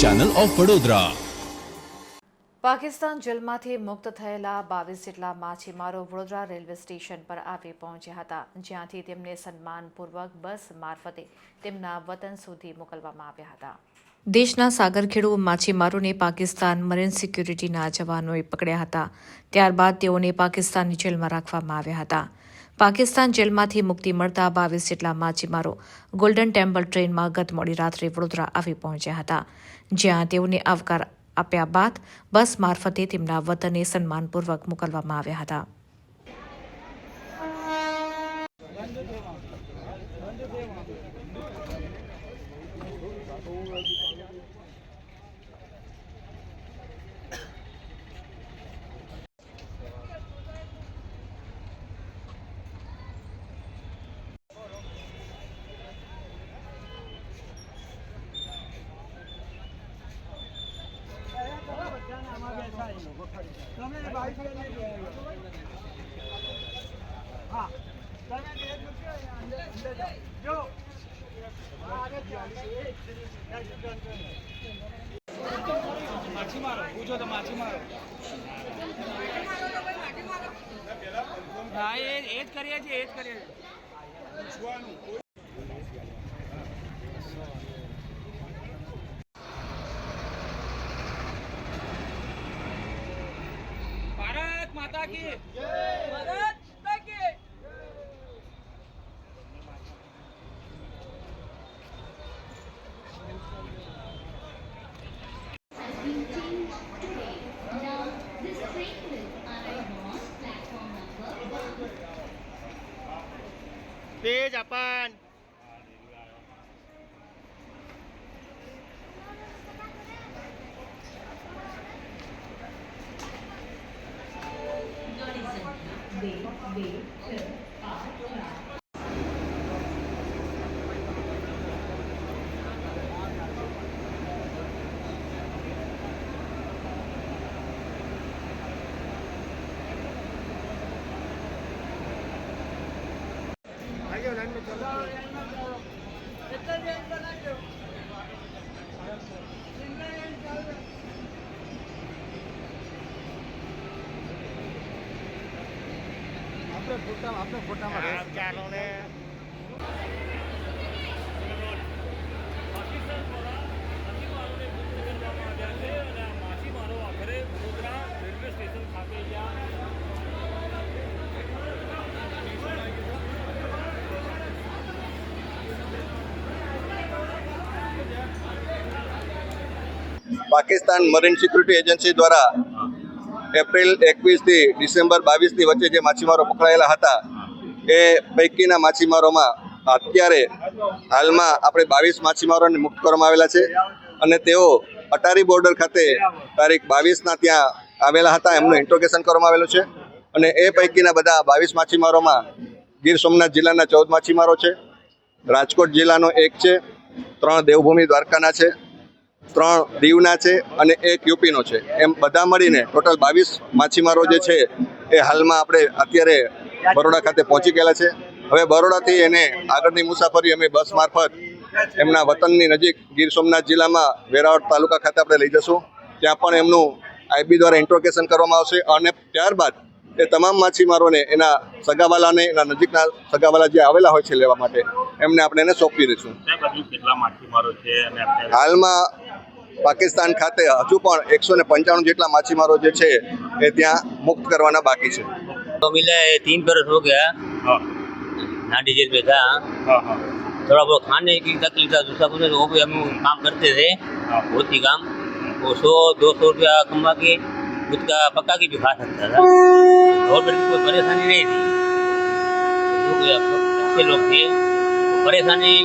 Channel of Vadodara Pakistan જેલમાંથી મુક્ત થયેલા બાવીસ જેટલા માછીમારો વડોદરા રેલવે સ્ટેશન પર આવી પહોંચ્યા હતા જ્યાંથી તેમને સન્માનપૂર્વક બસ મારફતે તેમના વતન સુધી મોકલવામાં આવ્યા હતા. દેશના સાગરખેડુ માછીમારોને પાકિસ્તાન મરીન સિક્યુરિટીના જવાનોએ પકડ્યા હતા ત્યારબાદ તેઓને પાકિસ્તાનની જેલમાં રાખવામાં આવ્યા હતા. પાકિસ્તાન જેલમાંથી મુક્તિ મળતા બાવીસ જેટલા માછીમારો ગોલ્ડન ટેમ્પલ ટ્રેનમાં ગત મોડી રાત્રે વડોદરા આવી પહોંચ્યા હતા, જ્યાં તેઓને આવકાર આપ્યા બાદ બસ મારફતે તેમના વતને સન્માનપૂર્વક મોકલવામાં આવ્યા હતા. માછીમારો પૂછો તો માછીમારો હા એ એ જ કરીએ છીએ એ જ કરીએ છીએ. ભારત માતા કી ભારત માતા કી they, they, they. તેજ અપાન ચાલો ને પાકિસ્તાન મરીન સિક્યુરિટી એજન્સી દ્વારા એપ્રિલ એકવીસથી ડિસેમ્બર બાવીસની વચ્ચે જે માછીમારો પકડાયેલા હતા, એ પૈકીના માછીમારોમાં અત્યારે હાલમાં આપણે બાવીસ માછીમારોને મુક્ત કરવામાં આવેલા છે અને તેઓ અટારી બોર્ડર ખાતે તારીખ બાવીસના ત્યાં આવેલા હતા, એમનું ઇન્ટ્રોગેશન કરવામાં આવેલું છે. અને એ પૈકીના બધા બાવીસ માછીમારોમાં ગીર સોમનાથ જિલ્લાના ચૌદ માછીમારો છે, રાજકોટ જિલ્લાનો એક છે, ત્રણ દેવભૂમિ દ્વારકાના છે ત્રણ દીવના છે અને એક યુપીનો છે. એમ બધા મળીને ટોટલ બાવીસ માછીમારો જે છે એ હાલમાં આપણે અત્યારે બરોડા ખાતે પહોંચી ગયેલા છે. હવે બરોડાથી એને આગળની મુસાફરી અમે બસ મારફત એમના વતનની નજીક ગીર સોમનાથ જિલ્લામાં વેરાવળ તાલુકા ખાતે આપણે લઈ જશું. ત્યાં પણ એમનું આઈબી દ્વારા ઇન્ટ્રોગેશન કરવામાં આવશે અને ત્યારબાદ એ તમામ માછીમારોને એના સગાવાલાને એના નજીકના સગાવાલા જે આવેલા હોય છે લેવા માટે એમને આપણે એને સોંપી દઈશું. હાલમાં પાકિસ્તાન ખાતે હજુ પણ એકસો ને પંચાણું જેટલા માછીમારો જે છે એ ત્યાં મુક્ત કરવાના બાકી છે तो मिला है तीन बरस हो गया હા नाटी जेल में था હા હા थोड़ा बहुत खाने की तकलीफ था दूसरा कुछ वो भी हम काम करते थे हाँ। बहुत ही काम वो सौ दो सौ रुपया कमा के खुद का पक्का की भी खा सकता था गवर्नमेंट की कोई परेशानी नहीं थी जो कोई अच्छे लोग थे वो परेशानी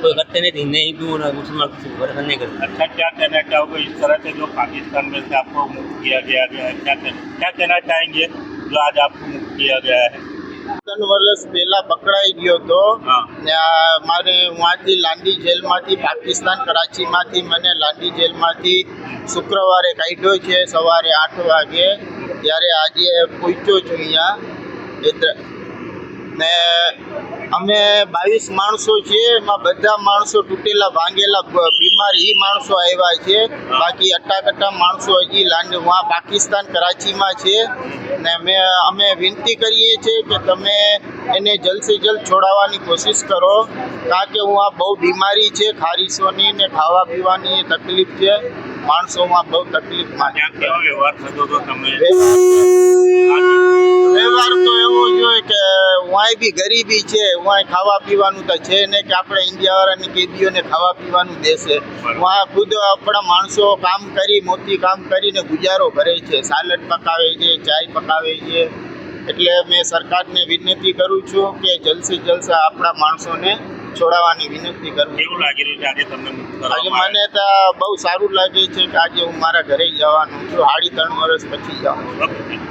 कोई करते नहीं थे नहीं क्यों ना मुसलमान किसी को परेशान नहीं करते अच्छा क्या कहना चाहोगे इस तरह से जो पाकिस्तान में से आपको मुक्त किया गया गया है क्या कह- क्या कहना चाहेंगे जो आज आपको मुक्त किया गया है ત્રણ વર્ષ પહેલા પકડાઈ ગયો હતો હા. ને આ મારે ત્યાંથી લાંડી જેલમાંથી પાકિસ્તાન કરાચીમાંથી મને લાંડી જેલમાંથી શુક્રવારે કાઢ્યો છે સવારે આઠ વાગે ત્યારે આજે પહોંચ્યો છું અહીંયા એટલે ને અમે બાવીસ માણસો છીએ એમાં બધા માણસો તૂટેલા ભાંગેલા બીમાર એ માણસો આવ્યા છે. બાકી અટ્ટાકટ્ટા માણસો હજી લાંડ વहाँ પાકિસ્તાન કરાચીમાં છે. ને અમે અમે વિનંતી કરીએ છીએ કે તમે એને જલ્દ સે જલ્દ છોડાવવાની કોશિશ કરો. કારણ કે હું આ બહુ બીમારી છે ખારીશોની ને ખાવા પીવાની તકલીફ છે. માણસોમાં બહુ તકલીફમાં વ્યવહાર થતો હતો તમે વ્યવહાર તો એવો જોઈએ કે વાંય બી ગરીબી છે વાંય ખાવા પીવાનું તો છે ને કે આપણે ઇન્ડિયાવાળાની કેદીઓને ખાવા પીવાનું દેશે. વાં ખુદ આપણા માણસો કામ કરી મોતી કામ કરીને ગુજારો કરે છે. સાલડ પકાવે છે ચાય પકાવે છે. એટલે મેં સરકારને વિનંતી કરું છું કે જલસે જલસા આપણા માણસોને છોડાવવાની વિનંતી કરું એવું કેવું લાગી રહ્યું છે આજે તમને આજે મને તો બહુ સારું લાગે છે કે આજે હું મારા ઘરે જવાનું છું. સાડી ત્રણ વર્ષ પછી આવ્યા?